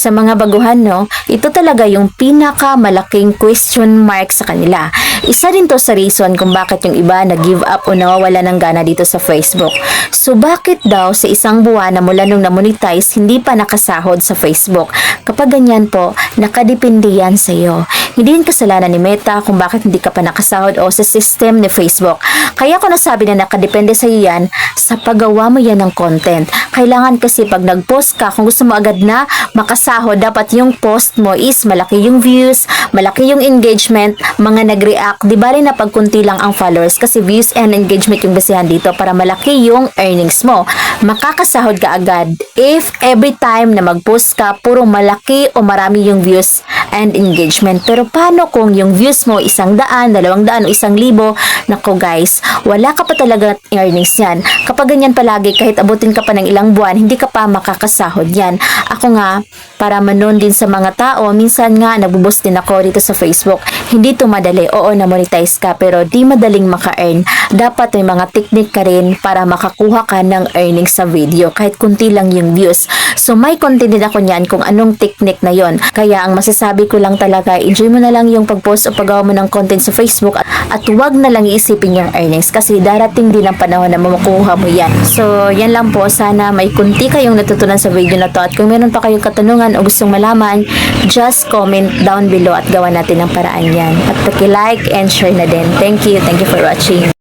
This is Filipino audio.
sa mga baguhan, no, ito talaga yung pinakamalaking question mark sa kanila. Isa din to sa reason kung bakit yung iba nag-give up o nawawala ng gana dito sa Facebook. So, bakit daw sa isang buwan na mula nung na-monetize, hindi pa nakasahod sa Facebook? Kapag ganyan po, nakadepende yan sa iyo. Hindi din kasalanan ni Meta kung bakit hindi ka pa nakasahod o sa system ni Facebook. Kaya ko nasabi na nakadepende sa iyo yan sa paggawa mo yan ng content. Kailangan kasi pag nag-post ka, kung gusto mo agad na makasahod, dapat yung post mo is malaki yung views, malaki yung engagement, mga nag-react. Di ba rin na pag kunti lang ang followers kasi views and engagement yung basihan dito para malaki yung earnings mo. Makakasahod ka agad if every time na mag-post ka, puro malaki o marami yung views and engagement. Pero paano kung yung views mo isang daan, dalawang daan o isang libo? Nako guys, wala ka pa talaga earnings yan. Kapag ganyan palagi, kahit abutin ka pa ng ilang buwan, hindi ka pa makakasahod yan. Ako nga, para manon din sa mga tao, minsan nga nabubos din ako dito sa Facebook. Hindi to madali, oo na monetize ka, pero di madaling maka-earn. Dapat may mga technique ka rin para makakuha ka ng earnings sa video, kahit kunti lang yung views. So may content din ako niyan kung anong technique na yon. Kaya ang masasabi ko lang talaga, enjoy mo na lang yung pag-post o paggawa mo ng content sa Facebook at, at huwag na lang iisipin yung earnings kasi darating din ang panahon na makukuha mo yan. So yan lang po, sana may kunti kayong natutunan sa video na to at kung meron pa kayong katanungan o gustong malaman, just comment down below at gawa natin ng paraan yan. At paki-like and share na din. Thank you. Thank you for watching.